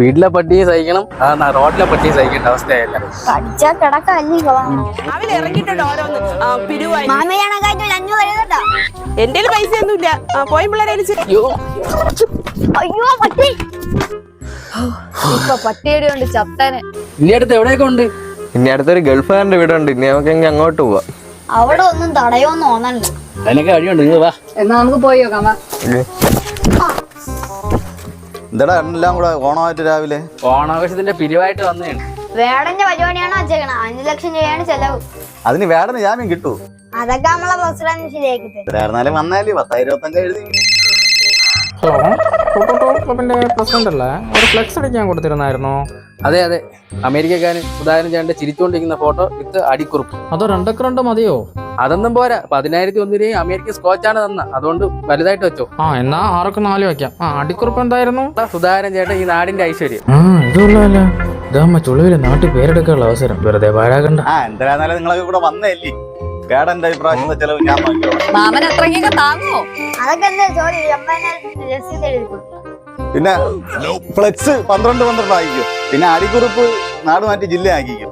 വീട്ടിലെ പട്ടിയെ സഹിക്കണം. ആ റോഡിലെ പട്ടിയെ സഹിക്കേണ്ട അവസ്ഥയല്ല കിടക്കല്ലേ എന്റെ പൈസ ഒന്നുമില്ല പോയി പിള്ളേരെ അയ്യോ പട്ടി. പട്ടിയുടെ കൊണ്ട് ചത്തനെ. ഇനി അടുത്ത് എവിടെയൊക്കെ ഉണ്ട്? ഇനി അടുത്തൊരു ഗൾഫുകാരന്റെ വീടുണ്ട്. ഇനി നമുക്ക് അങ്ങോട്ട് പോവാ. അവിടെ ഒന്നും തടയോന്ന് തോന്നണ്ട അതിനൊക്കെ കഴിയുണ്ട് നിങ്ങൾ വാ. എന്നാ നമുക്ക് പോയി നോക്കാം വാ. എന്താടാ എല്ലാം കൂടെ ഓണമായിട്ട് രാവിലെ. ഓണാഘോഷത്തിന്റെ പിരിവായിട്ട് വന്നതാണ്. വേടന്റെ പരിപാടിയാണ് വെച്ചേക്കണ. അഞ്ചു ലക്ഷം രൂപയാണ് ചെലവ്. അതിന് വേടന് ജാമ്യം കിട്ടൂ. അതൊക്കെ നമ്മളെ പ്രസിഡന്റ് എത്രയായിരുന്നാലും വന്നാലേ പത്തായിരം ഇരുപത്തഞ്ച് എഴുതി. ഹലോ ഫോട്ടോ ക്ലബിന്റെ പ്രസിഡന്റ് അല്ലേ? ഒരു ഫ്ലെക്സ് അടിക്കാൻ കൊടുത്തിരുന്നായിരുന്നോ? അതെ അതെ. അമേരിക്കക്കാരൻ ഉദാഹരണം ചെയ്യേണ്ട ചിരിച്ചുകൊണ്ടിരിക്കുന്ന ഫോട്ടോ വിത്ത് അടിക്കുറിപ്പ്. അതോ രണ്ടൊക്കെ രണ്ടോ മതിയോ? അതൊന്നും പോരാ. പതിനായിരത്തി ഒന്നിനെയും അമേരിക്കൻ സ്കോച്ചാണ് തന്ന. അതുകൊണ്ട് വലുതായിട്ട് വെച്ചോ. ആ എന്നാ ആറൊക്കെ നാല് വെക്കാം. ആ അടിക്കുറിപ്പ് എന്തായിരുന്നു? സുധാകരൻ ചേട്ടൻ ഈ നാടിന്റെ ഐശ്വര്യം. ആ ഇതാമ്മ ചുളിവിൽ നാട്ടിൽ പേരെടുക്കാനുള്ള അവസരം. വെറുതെ പാഴാകണ്ട ആ എന്തായാലും നിങ്ങളൊക്കെ കൂടെ വന്നല്ലേ ഇപ്രാവശ്യത്തെ ചെലവ്? ഞാൻ മാമൻ അത്രയ്ക്കൊക്കെ അതൊക്കെ എന്താ പിന്നെ ഫ്ലെക്സ് പന്ത്രണ്ട് പന്ത്രണ്ട് ആക്കിക്കും പിന്നെ അടിക്കുറിപ്പ് നാട് മാറ്റി ജില്ല ആക്കിക്കും